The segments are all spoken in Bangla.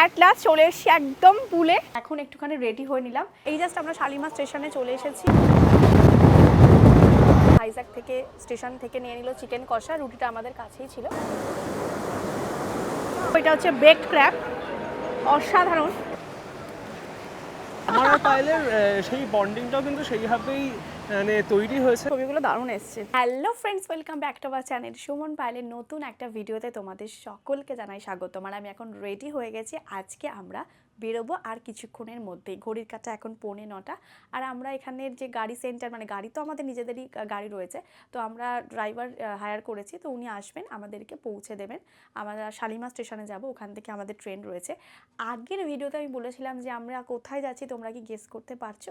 অ্যাট লাস্ট চলে এসেছি একদম পুলে। এখন একটুখানি রেডি হয়ে নিলাম। এই জাস্ট আমরা শালিমা স্টেশনে চলে এসেছি। হাইজাক থেকে স্টেশন থেকে নিয়ে নিল চিকেন কষা, রুটিটা আমাদের কাছেই ছিল। এটা হচ্ছে বেকড ক্র্যাব অসাধারণ। আমার আর সেই বন্ডিংটাও কিন্তু সেইভাবেই মানে তৈরি হয়েছে। ছবিগুলো দারুণ এসছে। Hello friends welcome back to our channel Suman পাইলের নতুন একটা ভিডিওতে তোমাদের সকলকে জানাই স্বাগত আর আমি এখন রেডি হয়ে গেছি। আজকে আমরা বেরোবো আর কিছুক্ষণের মধ্যেই। ঘড়ির কাটা এখন পৌনে নটা। আর আমরা এখানের যে গাড়ি সেন্টার মানে গাড়ি তো আমাদের নিজেদেরই গাড়ি রয়েছে। তো আমরা ড্রাইভার হায়ার করেছি। তো উনি আসবেন, আমাদেরকে পৌঁছে দেবেন। আমরা শালিমা স্টেশনে যাব, ওখান থেকে আমাদের ট্রেন রয়েছে। আগের ভিডিওতে আমি বলেছিলাম যে আমরা কোথায় যাচ্ছি, তোমরা কি গেস করতে পারছ?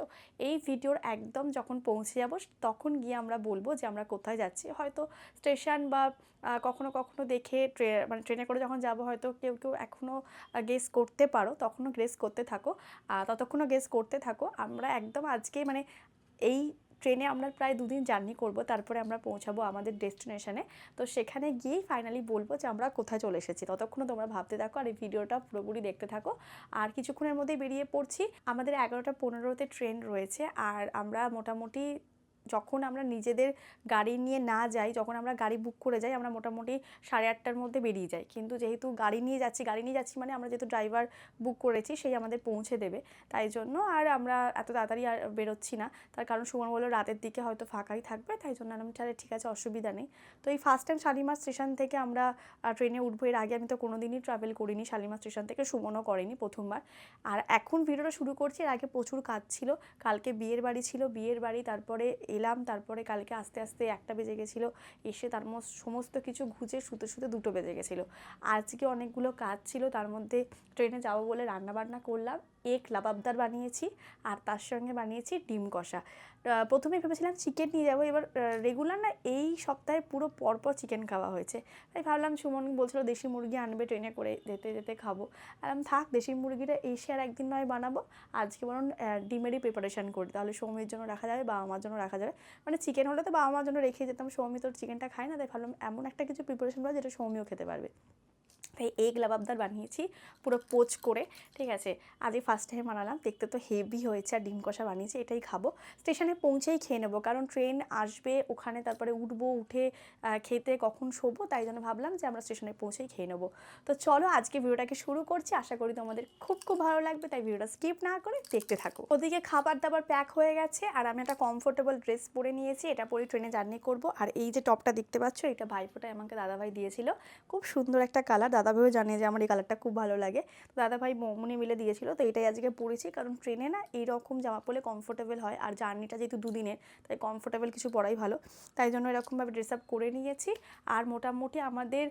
এই ভিডিওর একদম যখন পৌঁছে যাব, তখন গিয়ে আমরা বলব যে আমরা কোথায় যাচ্ছি। হয়তো স্টেশন বা কখনো কখনো দেখে ট্রে মানে ট্রেনে করে যখন যাব, হয়তো কেউ কেউ এখনও গেস করতে পারো। তখনও গেস করতে থাকো ততক্ষণও গেস করতে থাকো। আমরা একদম আজকে মানে এই ট্রেনে আমরা প্রায় দুদিন জার্নি করব, তারপরে আমরা পৌঁছাবো আমাদের ডেস্টিনেশনে তো সেখানে গিয়েই ফাইনালি বলব যে আমরা কোথায় চলে এসেছি। ততক্ষণও তোমরা ভাবতে থাকো আর এই ভিডিওটা পুরোপুরি দেখতে থাকো। আর কিছুক্ষণের মধ্যেই বেরিয়ে পড়ছি। আমাদের এগারোটা পনেরোতে ট্রেন রয়েছে। আর আমরা মোটামুটি যখন আমরা নিজেদের গাড়ি নিয়ে না যাই, যখন আমরা গাড়ি বুক করে যাই, আমরা মোটামুটি সাড়ে আটটার মধ্যে বেরিয়ে যাই। কিন্তু যেহেতু গাড়ি নিয়ে যাচ্ছি, গাড়ি নিয়ে যাচ্ছি মানে আমরা যেহেতু ড্রাইভার বুক করেছি, সেই আমাদের পৌঁছে দেবে। তাই জন্য আর আমরা এত তাড়াতাড়ি আর বেরোচ্ছি না। তার কারণ সুমন বলল, রাতের দিকে হয়তো ফাঁকাই থাকবে। তাই জন্য আমি তাহলে ঠিক আছে, অসুবিধা নেই। তো এই ফার্স্ট টাইম শালিমার স্টেশন থেকে আমরা ট্রেনে উঠবো। এর আগে আমি তো কোনো দিনই ট্রাভেল করিনি শালিমার স্টেশন থেকে, সুমনও করেনি প্রথমবার। আর এখন ভিডিওটা শুরু করছি। এর আগে প্রচুর কাজ ছিল। কালকে বিয়ের বাড়ি ছিল, বিয়ের বাড়ি, তারপরে এলাম তারপরে কালকে আস্তে আস্তে একটা বেজে গেছিল, এসে তার সমস্ত কিছু ঘুচে শুতে শুতে দুটো বেজে গেছিল। আজকে অনেকগুলো কাজ ছিল, তার মধ্যে ট্রেনে যাব বলে রান্নাবান্না করলাম এক লাবাবদার বানিয়েছি আর তার সঙ্গে বানিয়েছি ডিম কষা। প্রথমে ভেবেছিলাম চিকেন নিয়ে যাব, এবার রেগুলার না এই সপ্তাহে পুরো পরপর চিকেন খাওয়া হয়েছে। তাই ভাবলাম সুমন বলছিল দেশি মুরগি আনবে ট্রেনে করে যেতে যেতে খাব। আর আমি থাক, দেশি মুরগিটা এসে আর একদিন নয় বানাবো, আজকে বরং ডিমেরই প্রিপারেশন করি। তাহলে সৌমির জন্য রাখা যাবে বাবা মার জন্য রাখা যাবে। মানে চিকেন হলে তো বাবা মার জন্য রেখে যেতাম, সৌমি তোর চিকেনটা খায় না, তাই ভাবলাম এমন একটা কিছু প্রিপারেশন করা যেটা সৌমিও খেতে পারবে। তাই এগ লাবাবদার বানিয়েছি, পুরো পোচ করে, ঠিক আছে? আজই ফার্স্ট টাইম বানালাম, দেখতে তো হেভি হয়েছে আর ডিম কষা বানিয়েছি, এটাই খাব। স্টেশনে পৌঁছেই খেয়ে নেব, কারণ ট্রেন আসবে, ওখানে তারপরে উঠবো, উঠে খেতে কখন শোবো, তাই জন্য ভাবলাম যে আমরা স্টেশনে পৌঁছেই খেয়ে নেব। তো চলো আজকে ভিডিওটাকে শুরু করছি, আশা করি তোমাদের খুব খুব ভালো লাগবে, তাই ভিডিওটা স্কিপ না করে দেখতে থাকো। ওদিকে খাবার দাবার প্যাক হয়ে গেছে, আর আমি একটা কমফোর্টেবল ড্রেস পরে নিয়েছি, এটা পরে ট্রেনে জার্নি করব। আর এই যে টপটা দেখতে পাচ্ছ, এটা ভাইফোঁটায় আমাকে দাদাভাই দিয়েছিল। খুব সুন্দর একটা কালার দাদাভাইও জানে যে আমার এই কালারটা খুব ভালো লাগে। দাদাভাই মমনি মিলে দিয়েছিল, তো এটাই আজকে পরেছি। কারণ ট্রেনে না এইরকম জামা পরলে কমফোর্টেবল হয়, আর জার্নিটা যেহেতু দুদিনের, তাই কমফোর্টেবল কিছু পরাই ভালো। তাই জন্য এরকমভাবে ড্রেস আপ করে নিয়েছি। আর মোটামুটি আমাদের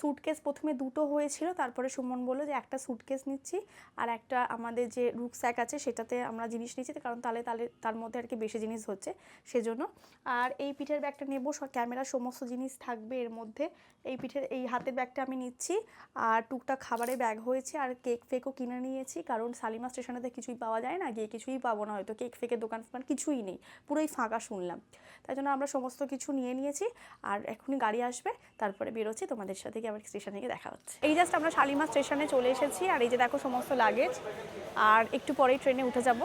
স্যুটকেস প্রথমে দুটো হয়েছিল, তারপরে সুমন বলল যে একটা স্যুটকেস নিচ্ছি, আর একটা আমাদের যে রুকস্যাক আছে সেটাতে আমরা জিনিস নিচ্ছি কারণ তাহলে তাহলে তার মধ্যে আর কি বেশি জিনিস হচ্ছে সেজন্য। আর এই পিঠের ব্যাগটা নেব ক্যামেরা সমস্ত জিনিস থাকবে এর মধ্যে। এই পিঠের, এই হাতের ব্যাগটা আমি নিচ্ছি। আর টুকটাক খাবারে ব্যাগ হয়েছে আর কেক ফেকও কিনে নিয়েছি। কারণ সালিমা স্টেশনেতে কিছুই পাওয়া যায় না, গিয়ে কিছুই পাবো না। হয়তো কেক ফেকের দোকান ফোকান কিছুই নেই, পুরোই ফাঁকা শুনলাম। তাই জন্য আমরা সমস্ত কিছু নিয়ে নিয়েছি আর এখনই গাড়ি আসবে, তারপরে বেরোচ্ছি তোমাদের সাথে গিয়ে আবার স্টেশনে গিয়ে দেখা হচ্ছে। এই জাস্ট আমরা শালিমা স্টেশনে চলে এসেছি আর এই যে দেখো সমস্ত লাগেজ আর একটু পরেই ট্রেনে উঠে যাব।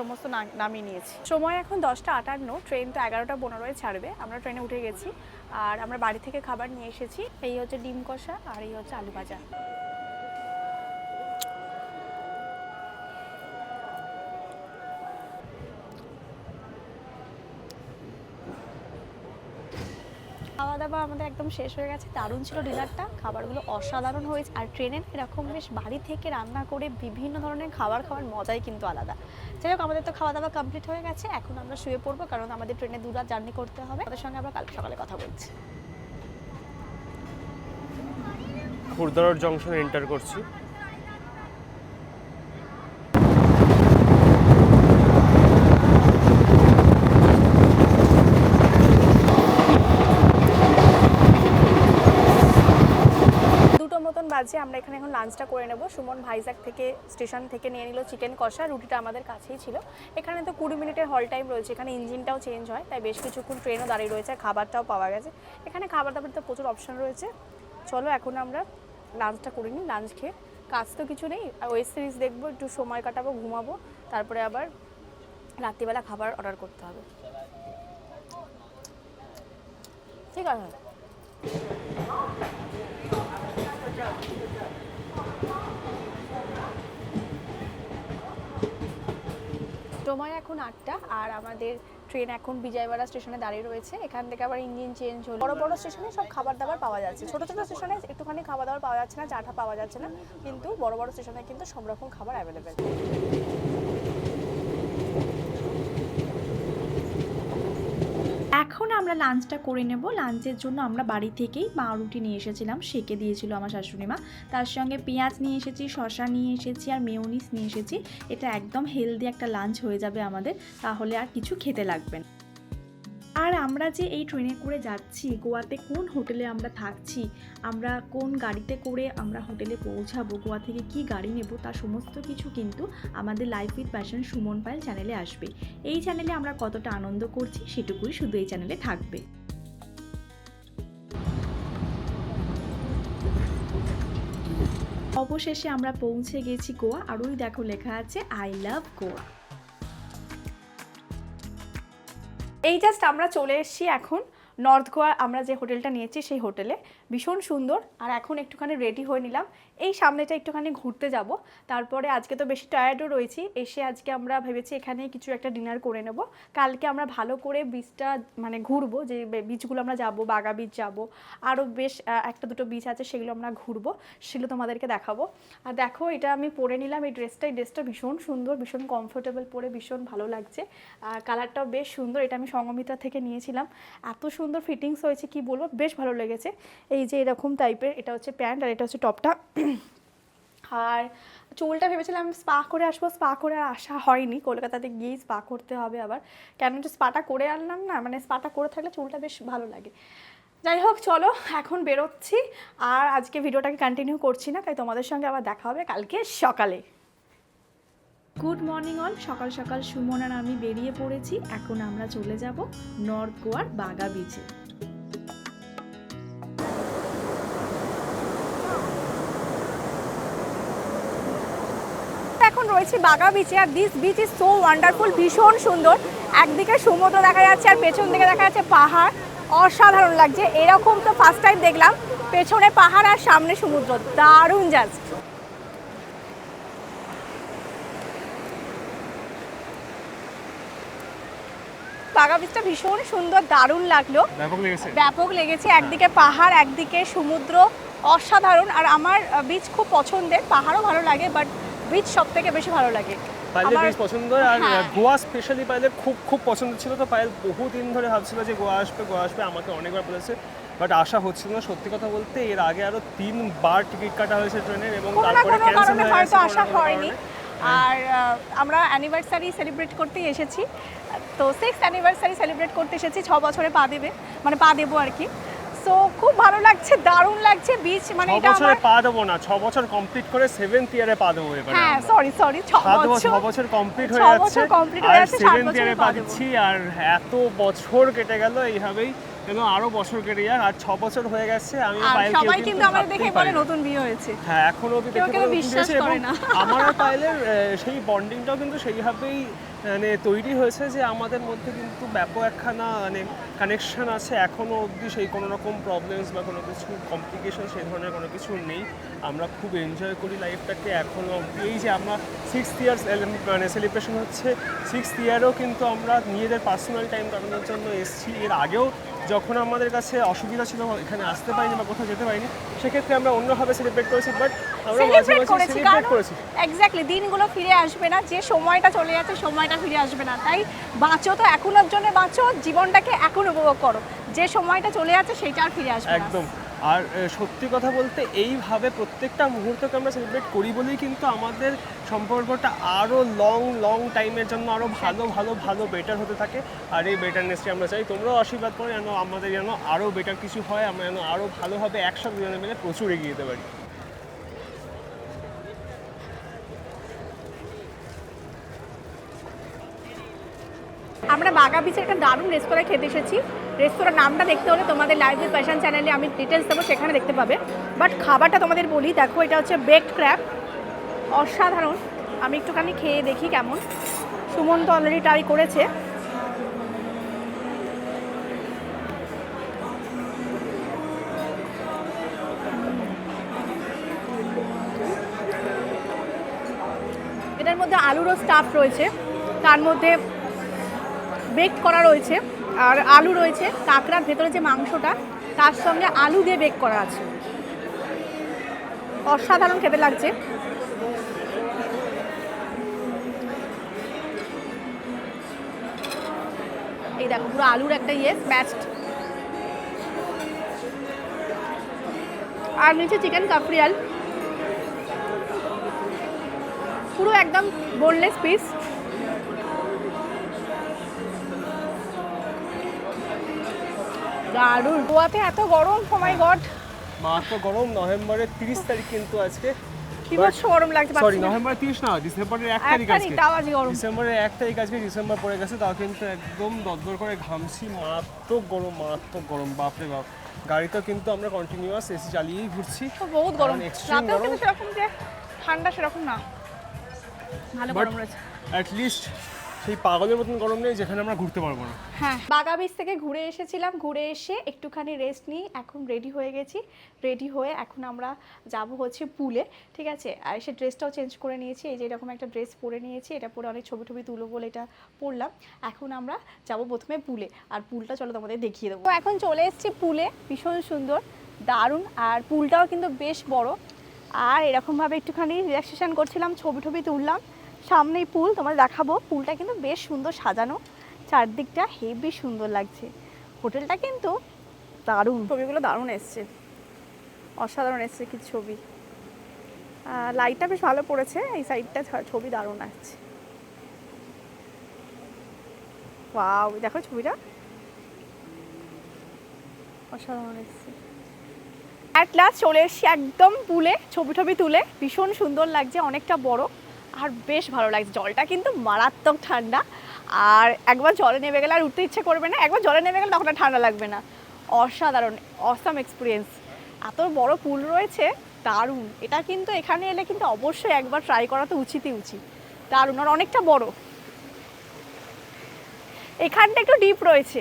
সমস্ত নামিয়ে নিয়েছি। সময় এখন দশটা আটান্ন ট্রেন তো এগারোটা পনেরোয় ছাড়বে। আমরা ট্রেনে উঠে গেছি। আর আমরা বাড়ি থেকে খাবার নিয়ে এসেছি। এই হচ্ছে ডিম কষা আর এই হচ্ছে আলু ভাজা। খাওয়া দাওয়া আমাদের একদম শেষ হয়ে গেছে। দারুণ ছিল ডিনারটা। খাবারগুলো অসাধারণ হয়েছে। আর ট্রেনের এরকম বেশ বাড়ি থেকে রান্না করে বিভিন্ন ধরনের খাবার খাওয়ার মজাই কিন্তু আলাদা। যাই হোক, আমাদের তো খাওয়া দাওয়া কমপ্লিট হয়ে গেছে। এখন আমরা শুয়ে পড়ব কারণ আমাদের ট্রেনে দু রাত জার্নি করতে হবে। তাদের সঙ্গে আমরা কালকে সকালে কথা বলছি। খুরদারর জংশন এন্টার করছি। বাজে আমরা এখানে এখন লাঞ্চটা করে নেব। সুমন ভাইজাক থেকে, স্টেশন থেকে নিয়ে নিল চিকেন কষা, রুটিটা আমাদের কাছেই ছিল। এখানে তো কুড়ি মিনিটের হল টাইম রয়েছে, এখানে ইঞ্জিনটাও চেঞ্জ হয়, তাই বেশ কিছুক্ষণ ট্রেনও দাঁড়িয়ে রয়েছে খাবারটাও পাওয়া গেছে। এখানে খাবার দাবার তো প্রচুর অপশন রয়েছে। চলো এখন আমরা লাঞ্চটা করে নিই লাঞ্চ খেয়ে। কাজ তো কিছু নেই, আর ওয়েব সিরিজ দেখব, একটু সময় কাটাবো, ঘুমাবো, তারপরে আবার রাত্রিবেলা খাবার অর্ডার করতে হবে। ঠিক আছে। সময় এখন আটটা, আর আমাদের ট্রেন এখন বিজয়বাড়া স্টেশনে দাঁড়িয়ে রয়েছে। এখান থেকে আবার ইঞ্জিন চেঞ্জ হলো। বড় বড় স্টেশনে সব খাবার দাবার পাওয়া যাচ্ছে। ছোট ছোট স্টেশনে একটুখানি খাবার দাবার পাওয়া যাচ্ছে না, চাটা পাওয়া যাচ্ছে না, কিন্তু বড় বড় স্টেশনে কিন্তু সব রকম খাবার অ্যাভেলেবেল এখন আমরা লাঞ্চটা করে নেব। লাঞ্চের জন্য আমরা বাড়ি থেকেই মা রুটি নিয়ে এসেছিলাম। সেকে দিয়েছিল আমার শাশুড়ি মা। তার সঙ্গে পেঁয়াজ নিয়ে এসেছি শশা নিয়ে এসেছি আর মেয়নিস নিয়ে এসেছি। এটা একদম হেলদি একটা লাঞ্চ হয়ে যাবে আমাদের। তাহলে আর কিছু খেতে লাগবে না। আর আমরা যে এই ট্রেনে করে যাচ্ছি, গোয়াতে কোন হোটেলে আমরা থাকছি, আমরা কোন গাড়িতে করে আমরা হোটেলে পৌঁছাবো, গোয়া থেকে কি গাড়ি নেব তার সমস্ত কিছু কিন্তু আমাদের life with passion Suman Payel চ্যানেলে আসবে। এই চ্যানেলে আমরা কতটা আনন্দ করছি, সেটুকুই শুধু এই চ্যানেলে থাকবে। অবশেষে আমরা পৌঁছে গেছি গোয়া, আর ওই দেখো লেখা আছে আই লাভ গোয়া এই জাস্ট আমরা চলে এসেছি এখন নর্থ গোয়া আমরা যে হোটেলটা নিয়েছি সেই হোটেলে। ভীষণ সুন্দর। আর এখন একটুখানি রেডি হয়ে নিলাম। এই সামনেটা একটুখানি ঘুরতে যাব। তারপরে আজকে তো বেশি টায়ার্ডও রয়েছি। এসে আজকে আমরা ভেবেছি এখানে কিছু একটা ডিনার করে নেব। কালকে আমরা ভালো করে বিচটা মানে ঘুরবো। যে বিচগুলো আমরা যাব, বাগা বিচ যাব। আরও বেশ একটা দুটো বিচ আছে, সেগুলো আমরা ঘুরবো। সেগুলো তোমাদেরকে দেখাবো। আর দেখো, এটা আমি পরে নিলাম। এই ড্রেসটা এই ড্রেসটা ভীষণ সুন্দর, ভীষণ কমফোর্টেবল পরে ভীষণ ভালো লাগছে। কালারটাও বেশ সুন্দর। এটা আমি সঙ্গমিত্রা থেকে নিয়েছিলাম। এত সুন্দর ফিটিংস হয়েছে, কি বলব? বেশ ভালো লেগেছে। এই যে এরকম টাইপের এটা হচ্ছে প্যান্ট আর এটা হচ্ছে টপটা। আর চুলটা ভেবেছিলাম স্পা করে আসব স্পা করে আর আসা হয়নি। কলকাতাতে গিয়েই স্পা করতে হবে আবার। কেন যে স্পাটা করে আনলাম না মানে স্পাটা করে থাকলে চুলটা বেশ ভালো লাগে। যাই হোক, চলো, এখন বেরোচ্ছি। আর আজকে ভিডিওটাকে কন্টিনিউ করছি না, তাই তোমাদের সঙ্গে আবার দেখা হবে কালকে সকালে। গুড মর্নিং অল সকাল সকাল সুমন আর আমি বেরিয়ে পড়েছি। এখন আমরা চলে যাব নর্থ গোয়ার বাগা বিচে রয়েছে বাগা বিচে আর this beach is so wonderful ভীষণ সুন্দর। একদিকে সমুদ্র দেখা যাচ্ছে আর পেছন দিকে দেখা যাচ্ছে পাহাড়। অসাধারণ লাগছে। এরকম তো ফার্স্ট টাইম দেখলাম। পেছনে পাহাড় আর সামনে সমুদ্র। দারুণ জাস্ট বাগা বিচটা ভীষণ সুন্দর দারুণ লাগল। ব্যাপক লেগেছে। একদিকে পাহাড় একদিকে সমুদ্র। অসাধারণ। আর আমার বিচ খুব পছন্দের। পাহাড়ও ভালো লাগে বাট বিচ সব থেকে বেশি ভালো লাগে। পায়েলের বেশ পছন্দ আর হ্যাঁ। গোয়া স্পেশালি পায়েলের খুব খুব পছন্দ ছিল তো পায়েল বহুদিন ধরে ভাবছিল যে গোয়া আসবে গোয়া আসবে আমাকে অনেকবার বলেছে বাট আশা হচ্ছিল না সত্যি কথা বলতে এর আগে আরও তিনবার টিকিট কাটা হয়েছে ট্রেনের এবং তারপরে ক্যান্সেল হয়ে গেছে কোনো হয়নি। আর আমরা অ্যানিভার্সারি সেলিব্রেট করতেই এসেছি। তো সিক্স অ্যানিভার্সারি সেলিব্রেট করতে এসেছি ছ বছরে পা দেবে মানে পা দেবো আর কি। সো খুব ভালো লাগছে দারুণ লাগছে বিচ মানে এটা বছরে পা দেবো না ছ বছর কমপ্লিট করে 7th ইয়ারে পা দেবো এবারে হ্যাঁ সরি সরি ছ সাত বছর বছর ছ বছর কমপ্লিট হয়ে যাচ্ছে বছর কমপ্লিট হয়ে যাচ্ছে, 7th ইয়ারে পা দিচ্ছি আর এত বছর কেটে গেল এইভাবেই যেন আরও বছর কেটে আর ছ বছর হয়ে গেছে আমি পায়েল সবাই কিন্তু আমাদের দেখে বলে নতুন বিয়ে হয়েছে। হ্যাঁ এখনও অব্দি কেউ দেখতে কেউ বিশ্বাস করে না। আমার আর পায়েলের সেই বন্ডিংটাও কিন্তু সেইভাবেই মানে তৈরি হয়েছে যে আমাদের মধ্যে কিন্তু ব্যাপক একখানা মানে কানেকশন আছে। এখনও অবধি সেই কোনো রকম প্রবলেমস বা কোনো কিছু কমপ্লিকেশন সেই ধরনের কোনো কিছু নেই। আমরা খুব এনজয় করি লাইফটাকে এখনও অবধি। এই যে আমরা সিক্সথ ইয়ার্স মানে সেলিব্রেশন হচ্ছে সিক্সথ ইয়ারও কিন্তু আমরা নিজেদের পার্সোনাল টাইম কাটানোর জন্য এসেছি। এর আগেও যখন আমাদের কাছে অসুবিধা ছিল এখানে আসতে পারিনি বা কোথাও যেতে পারিনি সেক্ষেত্রে আমরা অন্যভাবে সেলিব্রেট করেছি বাট আমরা মাঝে মাঝে করেছি সেলিব্রেট করেছি। এক্স্যাক্টলি দিনগুলো ফিরে আসবে না যে সময়টা চলে যাচ্ছে সময়টা ফিরে আসবে না। তাই বাঁচো তো এখনোর জন্য বাঁচো জীবনটাকে এখন উপভোগ করো। যে সময়টা চলে যাচ্ছে সেটা আর ফিরে আসবে না। একদম। আর সত্যি কথা বলতে এইভাবে প্রত্যেকটা মুহূর্তকে আমরা সেলিব্রেট করি বলেই কিন্তু আমাদের সম্পর্কটা আরও লং লং টাইমের জন্য আরও ভালো ভালো ভালো বেটার হতে থাকে। আর এই বেটারনেসটি আমরা চাই তোমরাও আশীর্বাদ করো যেন আমাদের যেন আরও বেটার কিছু হয়, আমরা যেন আরও ভালোভাবে একসাথে দুজনে মিলে প্রচুর এগিয়ে যেতে পারি। আমরা বাগা বিচের একটা দারুণ রেস্তোরাঁ খেতে এসেছি। রেস্তোরাঁর নামটা দেখতে হলে তোমাদের লাইভ ফ্যাশন চ্যানেলে আমি ডিটেলস দেবো, সেখানে দেখতে পাবে। বাট খাবারটা তোমাদের বলি, দেখো এটা হচ্ছে বেকড ক্র্যাপ অসাধারণ। আমি একটুখানি খেয়ে দেখি কেমন। সুমন তো অলরেডি ট্রাই করেছে। এটার মধ্যে আলুরও স্টাফ রয়েছে। তার মধ্যে বেক করা রয়েছে, আর আলু রয়েছে, কাঁকড়ার ভেতরে যে মাংসটা, তার সঙ্গে আলু দিয়ে বেক করা আছে। অসাধারণ খেতে লাগছে। এই দেখো, পুরো আলুর একটা ইয়ে ম্যাচড আর নিচে চিকেন কাফরিয়াল পুরো একদম বোনলেস পিস দারুণ। গোয়াতে এত গরম? Oh my god মাত্র গরম নভেম্বরের তিরিশ তারিখ কিন্তু আজকে। গরম লাগছে সরি পাচ্ছি না। নভেম্বরের তিরিশ না ডিসেম্বরের এক এক তারিখ তারিখ আজকে। তাও আজকে গরম। ডিসেম্বরের এক তারিখ আজকে ডিসেম্বর পড়ে গেছে তাও কিন্তু একদম দরদর করে ঘামছি। মারাত্মক গরম মারাত্মক গরম বাপরে বাপ। গাড়িতেও কিন্তু আমরা কন্টিনিউয়াস এসি চালিয়েই ঘুরছি। তো বহুত গরম। রাতেও কিন্তু। সেরকম যে ঠান্ডা সেরকম না। ভালো গরম রয়েছে। অ্যাটলিস্ট সেই পাগলের মতন গরম নেই যেখানে আমরা ঘুরতে পারব না। হ্যাঁ বাগা বিচ থেকে ঘুরে এসেছিলাম, ঘুরে এসে একটুখানি রেস্ট নিই, এখন রেডি হয়ে গেছি। রেডি হয়ে এখন আমরা যাব হচ্ছে পুলে ঠিক আছে? আর সে ড্রেসটাও চেঞ্জ করে নিয়েছি, এই যে এরকম একটা ড্রেস পরে নিয়েছি, এটা পরে অনেক ছবি টবি তুলো বলে এটা পরলাম। এখন আমরা যাব প্রথমে পুলে আর পুলটা চলো তোমাদের দেখিয়ে দেবো। এখন চলে এসেছি পুলে ভীষণ সুন্দর, দারুণ, আর পুলটাও কিন্তু বেশ বড়। আর এরকমভাবে একটুখানি রিল্যাক্সেশন করছিলাম, ছবি টবি তুললাম। সামনেই পুল তোমাদের দেখাবো। পুলটা কিন্তু বেশ সুন্দর সাজানো। চারদিকটা হেভি সুন্দর লাগছে। হোটেলটা কিন্তু দারুণ। ছবিগুলো দারুণ এসছে। অসাধারণ এসছে কিছু ছবি। লাইটটা বেশ ভালো পড়েছে। এই সাইডটা ছবি দারুণ আসছে ওয়াও দেখো ছবিটা। অসাধারণ এসছে। অ্যাট লাস্ট চলে এসছি একদম পুলে ছবি টবি তুলে। ভীষণ সুন্দর লাগছে, অনেকটা বড়। আর বেশ ভালো লাগছে। জলটা কিন্তু মারাত্মক ঠান্ডা। আর একবার জলে নেমে গেলে আর উঠতে ইচ্ছে করবে না। একবার জলে নেমে গেলে তখন ঠান্ডা লাগবে না। অসাধারণ অসাম এক্সপিরিয়েন্স এত বড় পুল রয়েছে, দারুণ। এটা কিন্তু এখানে এলে কিন্তু অবশ্যই একবার ট্রাই করা তো উচিতই উচিত। দারুণ, আর অনেকটা বড়। এখানটা একটু ডিপ রয়েছে।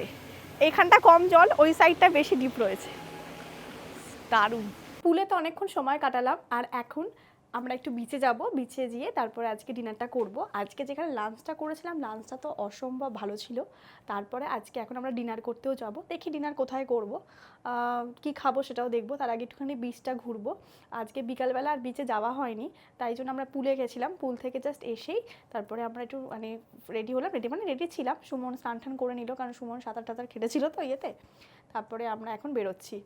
এখানটা কম জল, ওই সাইডটা বেশি ডিপ রয়েছে। দারুণ। পুলে তো অনেকক্ষণ সময় কাটালাম, আর এখন আমরা একটু বিচে যাব বিচে গিয়ে তারপরে আজকে ডিনারটা করব। আজকে যেখানে লাঞ্চটা করেছিলাম লাঞ্চটা তো অসম্ভব ভালো ছিল। তারপরে আজকে এখন আমরা ডিনার করতেও যাব। দেখি ডিনার কোথায় করব। কি খাব সেটাও দেখব। তার আগে একটুখানি বিচটা ঘুরবো। আজকে বিকালবেলা আর বিচে যাওয়া হয়নি। তাই জন্য আমরা পুলে গেছিলাম। পুল থেকে জাস্ট এসেই তারপরে আমরা একটু মানে রেডি হলাম। রেডি মানে রেডি ছিলাম। সুমন স্নান টান করে নিল কারণ সুমন সাঁতার টাতার কেটেছিল তো ইয়েতে। তারপরে আমরা এখন বেরোচ্ছি।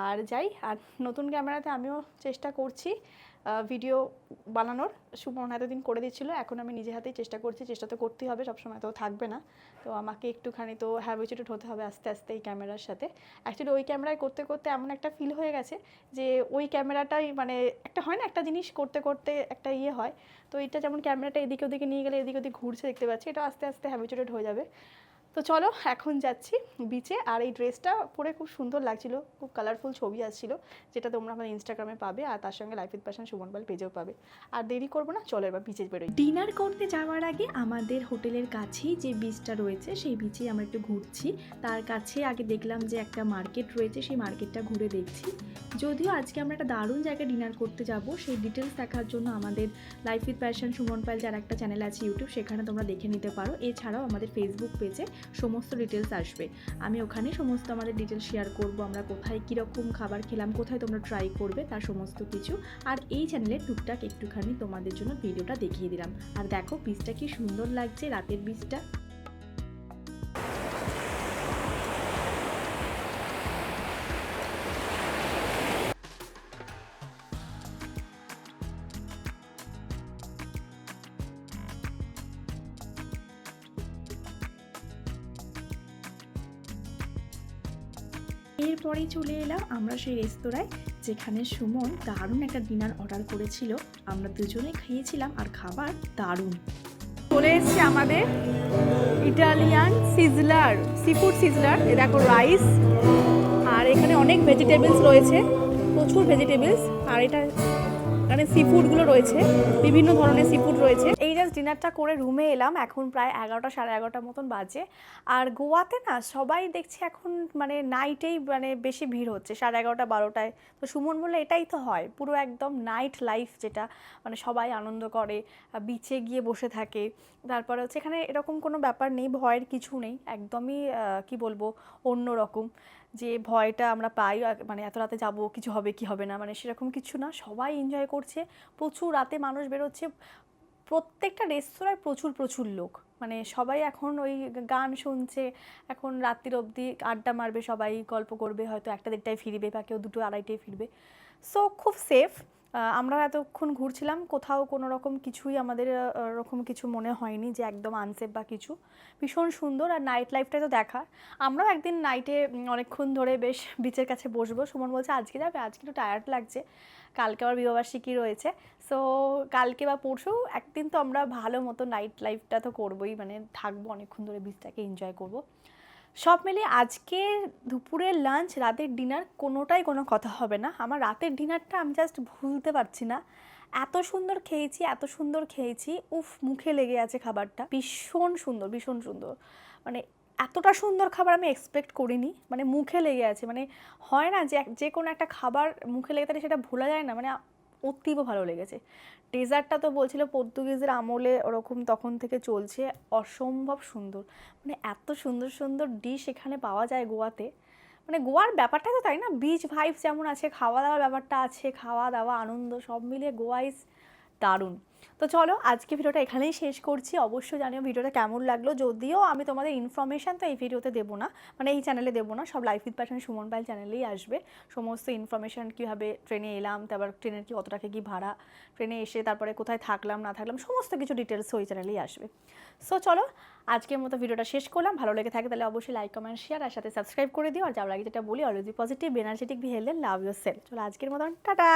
আর যাই, আর নতুন ক্যামেরাতে আমিও চেষ্টা করছি। ভিডিও বানানোর সুমন এতদিন করে দিচ্ছিল এখন আমি নিজে হাতেই চেষ্টা করছি, চেষ্টা তো করতেই হবে, সবসময় তো থাকবে না। তো আমাকে একটুখানি তো হ্যাবিচুয়েটেড হতে হবে আস্তে আস্তে এই ক্যামেরার সাথে। অ্যাকচুয়ালি ওই ক্যামেরায় করতে করতে এমন একটা ফিল হয়ে গেছে যে, ওই ক্যামেরাটাই মানে একটা হয় না, একটা জিনিস করতে করতে একটা ইয়ে হয়। তো এটা যেমন ক্যামেরাটা এদিকে ওদিকে নিয়ে গেলে এদিকে ওদিক ঘুরছে দেখতে পাচ্ছি, এটা আস্তে আস্তে হ্যাবিচুয়েটেড হয়ে যাবে। তো চলো, এখন যাচ্ছি বিচে আর এই ড্রেসটা পরে খুব সুন্দর লাগছিল, খুব কালারফুল ছবি আসছিল, যেটা তোমরা আমাদের ইনস্টাগ্রামে পাবে, আর তার সঙ্গে life with passion Suman Pal পেজেও পাবে। আর দেরি করব না, চলো এবার বিচে বেরোই। ডিনার করতে যাওয়ার আগে আমাদের হোটেলের কাছেই যে বিচটা রয়েছে, সেই বিচে আমরা একটু ঘুরছি। তার কাছে আগে দেখলাম যে একটা মার্কেট রয়েছে, সেই মার্কেটটা ঘুরে দেখছি। যদিও আজকে আমরা একটা দারুণ জায়গায় ডিনার করতে যাব, সেই ডিটেলস দেখার জন্য আমাদের life with passion Suman Pal যার একটা চ্যানেল আছে ইউটিউব সেখানে তোমরা দেখে নিতে পারো। এছাড়াও আমাদের ফেসবুক পেজে সমস্ত ডিটেলস আসবে। আমি ওখানে সমস্ত আমাদের ডিটেলস শেয়ার করব, আমরা কোথায় কীরকম খাবার খেলাম, কোথায় তোমরা ট্রাই করবে, তার সমস্ত কিছু। আর এই চ্যানেলে টুকটাক একটুখানি তোমাদের জন্য ভিডিওটা দেখিয়ে দিলাম। আর দেখো বীজটা কি সুন্দর লাগছে, রাতের বীজটা এরপরেই চলে এলাম আমরা সেই রেস্তোরাঁয়, যেখানে সুমন দারুণ একটা ডিনার অর্ডার করেছিল। আমরা দুজনে খেয়েছিলাম আর খাবার দারুণ। চলে এসছে আমাদের ইটালিয়ান সিজলার সিফুড সিজলার এ দেখো রাইস আর এখানে অনেক ভেজিটেবলস রয়েছে, প্রচুর ভেজিটেবলস আর এটা এখানে সি ফুডগুলো রয়েছে, বিভিন্ন ধরনের সি ফুড রয়েছে। ডিনারটা করে রুমে এলাম। এখন প্রায় এগারোটা, সাড়ে এগারোটার মতন বাজে। আর গোয়াতে না সবাই দেখছি এখন মানে নাইটেই মানে বেশি ভিড় হচ্ছে, সাড়ে এগারোটা, বারোটায়। তো সুমন বললে এটাই তো হয়, পুরো একদম নাইট লাইফ যেটা মানে সবাই আনন্দ করে বিচে গিয়ে বসে থাকে। তারপরে হচ্ছে এখানে এরকম কোনো ব্যাপার নেই, ভয়ের কিছু নেই, একদমই কি বলব, অন্য রকম। যে ভয়টা আমরা পাই মানে এত রাতে যাব, কিছু হবে কি হবে না মানে সেরকম কিছু না। সবাই এনজয় করছে, প্রচুর রাতে মানুষ বেরোচ্ছে প্রত্যেকটা রেস্তোরাঁয় প্রচুর প্রচুর লোক। মানে সবাই এখন ওই গান শুনছে, এখন রাত্রির অবধি আড্ডা মারবে, সবাই গল্প করবে, হয়তো একটা দেড়টায় ফিরবে বা কেউ দুটো আড়াইটায় ফিরবে। সো খুব সেফ আমরা এতক্ষণ ঘুরছিলাম, কোথাও কোনো রকম কিছুই আমাদের ওরকম কিছু মনে হয়নি যে একদম আনসেফ বা কিছু। ভীষণ সুন্দর আর নাইট লাইফটা তো দেখার আমরাও একদিন নাইটে অনেকক্ষণ ধরে বেশ বিচের কাছে বসবো। সুমন বলছে, আজকে যাবে? আজকে একটু টায়ার্ড লাগছে। কালকে আবার বিবাহবার্ষিকী রয়েছে। সো কালকে বা পরশু একদিন তো আমরা ভালো মতো নাইট লাইফটা তো করবোই। মানে থাকব অনেকক্ষণ ধরে বিচটাকে এনজয় করব। সব মিলিয়ে আজকে দুপুরের লাঞ্চ রাতের ডিনার কোনোটাই কোনো কথা হবে না। আমার রাতের ডিনারটা আমি জাস্ট ভুলতে পারছি না। এত সুন্দর খেয়েছি, এত সুন্দর খেয়েছি, উফ, মুখে লেগে আছে খাবারটা। ভীষণ সুন্দর ভীষণ সুন্দর। মানে এতটা সুন্দর খাবার আমি এক্সপেক্ট করিনি। মানে মুখে লেগে আছে। মানে হয় না যে যে কোনো একটা খাবার মুখে লেগে থাকে সেটা ভোলা যায় না। মানে অতীব ভালো লেগেছে। ডেজার্টটা তো বলছিল পর্তুগিজের আমলে ওরকম তখন থেকে চলছে, অসম্ভব সুন্দর। মানে এত সুন্দর সুন্দর ডিশ এখানে পাওয়া যায় গোয়াতে। মানে গোয়ার ব্যাপারটা তো তাই না? বিচ ভাইবস যেমন আছে খাওয়া দাওয়ার ব্যাপারটা আছে খাওয়া দাওয়া আনন্দ সব মিলিয়ে গোয়া ইজ দারুণ। তো চলো, আজকে ভিডিওটা এখানেই শেষ করছি। অবশ্যই জানিও ভিডিওটা কেমন লাগল। যদিও আমি তোমাদের ইনফরমেশান তো এই ভিডিওতে দেবো না মানে এই চ্যানেলে দেবো না, সব life with passion Suman Pal চ্যানেলেই আসবে। সমস্ত ইনফরমেশান কীভাবে ট্রেনে এলাম, তারপর ট্রেনের কি টাকা কি ভাড়া ট্রেনে এসে তারপরে কোথায় থাকলাম, না থাকলাম, সমস্ত কিছু ডিটেলস ওই চ্যানেলেই আসবে। সো চলো, আজকের মতো ভিডিওটা শেষ করলাম। ভালো লেগে থাকে তাহলে অবশ্যই লাইক কমেন্ট শেয়ার আর সাথে সাবস্ক্রাইব করে দিও। আর যাওয়ার আগে যেটা বলি already positive energetic be love your self চলো, আজকের মতন, টাটা!